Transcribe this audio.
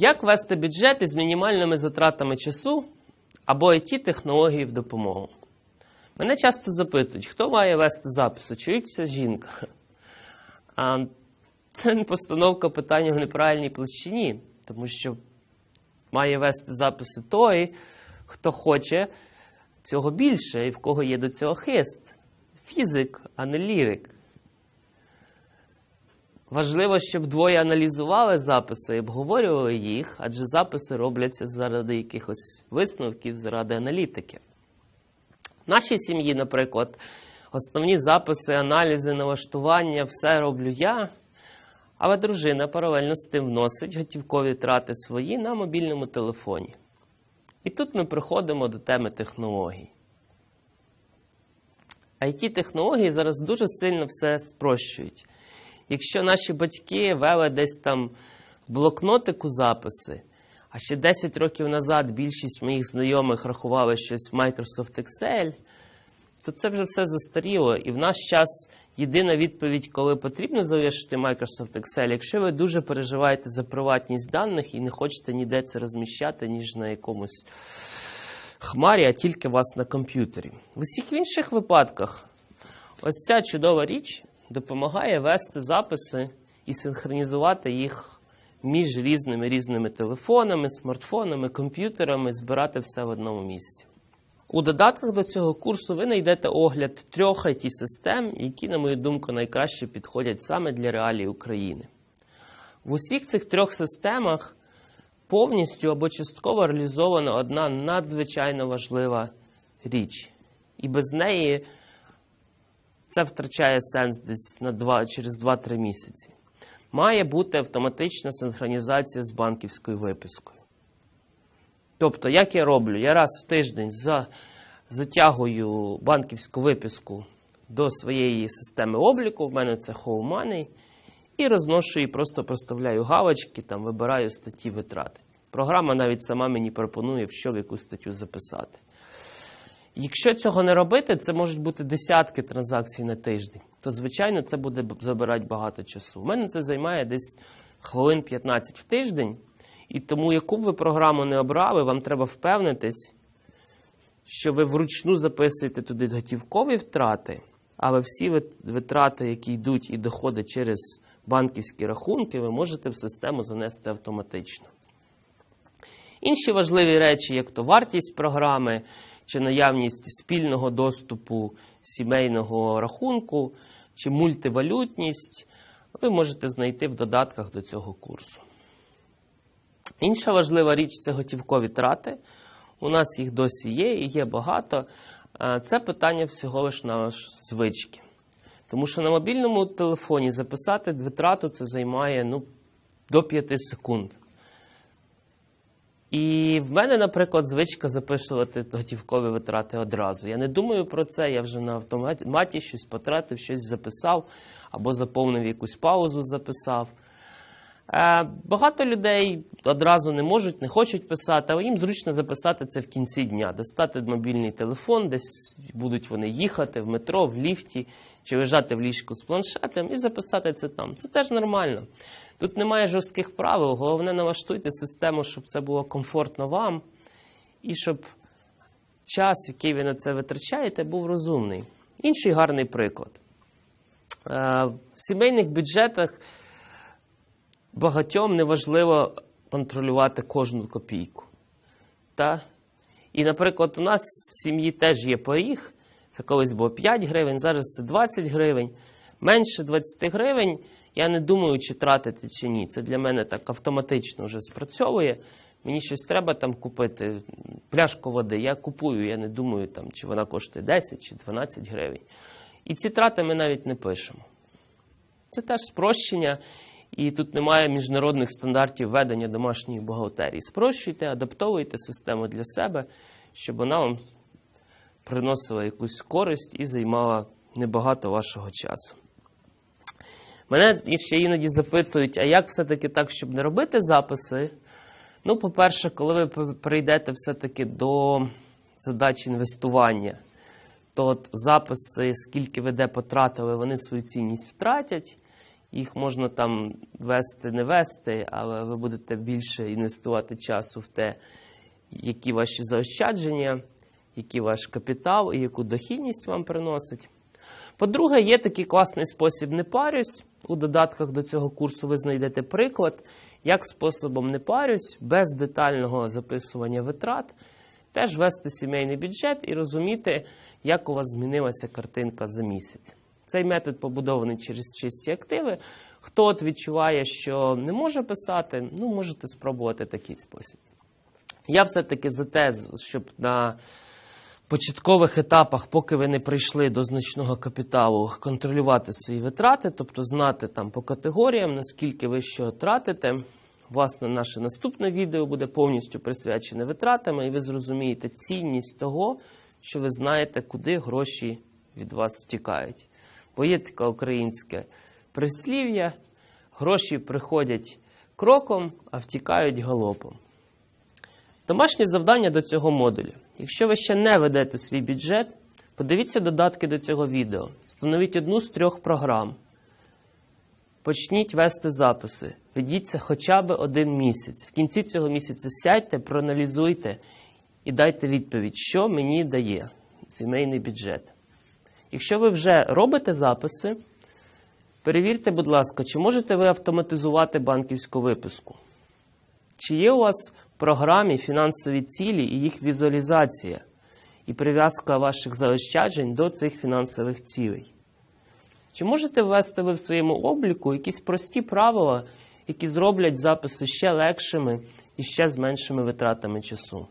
Як вести бюджет із мінімальними затратами часу або it технології в допомогу? Мене часто запитують, хто має вести чоловік чи жінка? А це не постановка питання в неправильній площині, тому що має вести записи той, хто хоче цього більше і в кого є до цього хист. Фізик, а не лірик. Важливо, щоб двоє аналізували записи і обговорювали їх, адже записи робляться заради якихось висновків, заради аналітики. В нашій сім'ї, наприклад, основні записи, аналізи, налаштування, все роблю я, але дружина паралельно з тим вносить готівкові трати свої на мобільному телефоні. І тут ми приходимо до теми технологій. it технології зараз дуже сильно все спрощують. Якщо наші батьки вели десь там блокнотику записи, а ще 10 років назад більшість моїх знайомих рахували щось в Microsoft Excel, то це вже все застаріло. І в наш час єдина відповідь, коли потрібно залишити Microsoft Excel, якщо ви дуже переживаєте за приватність даних і не хочете ніде це розміщати, ніж на якомусь хмарі, а тільки вас на комп'ютері. В усіх інших випадках ось ця чудова річ допомагає вести записи і синхронізувати їх між різними різними телефонами, смартфонами, комп'ютерами, збирати все в одному місці. У додатках до цього курсу ви знайдете огляд трьох it систем які, на мою думку, найкраще підходять саме для реалій України. В усіх цих трьох системах повністю або частково реалізована одна надзвичайно важлива річ. І без неї це втрачає сенс десь на 2, через 2-3 місяці. Має бути автоматична синхронізація з банківською випискою. Тобто, як я роблю? Я раз в тиждень за, затягую банківську виписку до своєї системи обліку, в мене це Home Money, і розношу її, просто проставляю галочки, там, вибираю статті витрати. Програма навіть сама мені пропонує, в що в яку статтю записати. Якщо цього не робити, це можуть бути десятки транзакцій на тиждень, то, звичайно, це буде забирати багато часу. У мене це займає десь хвилин 15 в тиждень, і тому, яку б ви програму не обрали, вам треба впевнитись, що ви вручну записуєте туди готівкові втрати, але всі витрати, які йдуть і доходять через банківські рахунки, ви можете в систему занести автоматично. Інші важливі речі, як то вартість програми чи наявність спільного доступу сімейного рахунку, чи мультивалютність, ви можете знайти в додатках до цього курсу. Інша важлива річ це готівкові трати. У нас їх досі є і є багато. Це питання всього лиш на звички. Тому що на мобільному телефоні записати витрату це займає ну, до 5 секунд. І в мене, наприклад, звичка записувати готівкові витрати одразу. Я не думаю про це, я вже на автоматі щось потратив, щось записав або заповнив якусь паузу, записав. Е, багато людей одразу не можуть, не хочуть писати, але їм зручно записати це в кінці дня, достати мобільний телефон, десь будуть вони їхати в метро, в ліфті чи лежати в ліжку з планшетом і записати це там. Це теж нормально. Тут немає жорстких правил, головне налаштуйте систему, щоб це було комфортно вам, і щоб час, який ви на це витрачаєте, був розумний. Інший гарний приклад. Е, в сімейних бюджетах багатьом неважливо контролювати кожну копійку. Та? І, наприклад, у нас в сім'ї теж є поріг. Це колись було 5 гривень, зараз це 20 гривень. Менше 20 гривень. Я не думаю, чи тратити, чи ні. Це для мене так автоматично вже спрацьовує. Мені щось треба там купити, пляшку води. Я купую, я не думаю, там, чи вона коштує 10 чи 12 гривень. І ці трати ми навіть не пишемо. Це теж спрощення, і тут немає міжнародних стандартів ведення домашньої бухгалтерії. Спрощуйте, адаптовуйте систему для себе, щоб вона вам приносила якусь користь і займала небагато вашого часу. Мене ще іноді запитують, а як все-таки так, щоб не робити записи? Ну, по-перше, коли ви прийдете все-таки до задач інвестування, то от записи, скільки ви де потратили, вони свою цінність втратять. Їх можна там вести, не вести, але ви будете більше інвестувати часу в те, які ваші заощадження, який ваш капітал і яку дохідність вам приносить. По-друге, є такий класний спосіб не парюсь. У додатках до цього курсу ви знайдете приклад, як способом не парюсь, без детального записування витрат, теж вести сімейний бюджет і розуміти, як у вас змінилася картинка за місяць. Цей метод побудований через чисті активи. Хто от відчуває, що не може писати, ну можете спробувати такий спосіб. Я все-таки за те, щоб на початкових етапах, поки ви не прийшли до значного капіталу, контролювати свої витрати, тобто знати там по категоріям, наскільки ви що тратите. Власне, наше наступне відео буде повністю присвячене витратами, і ви зрозумієте цінність того, що ви знаєте, куди гроші від вас втікають. Бо є таке українське прислів'я: гроші приходять кроком, а втікають галопом. Домашнє завдання до цього модулю. Якщо ви ще не ведете свій бюджет, подивіться додатки до цього відео. Встановіть одну з трьох програм. Почніть вести записи. Ведіться хоча б один місяць. В кінці цього місяця сядьте, проаналізуйте і дайте відповідь, що мені дає сімейний бюджет. Якщо ви вже робите записи, перевірте, будь ласка, чи можете ви автоматизувати банківську виписку. Чи є у вас програмі фінансові цілі і їх візуалізація, і прив'язка ваших заощаджень до цих фінансових цілей? Чи можете ввести ви в своєму обліку якісь прості правила, які зроблять записи ще легшими і ще з меншими витратами часу?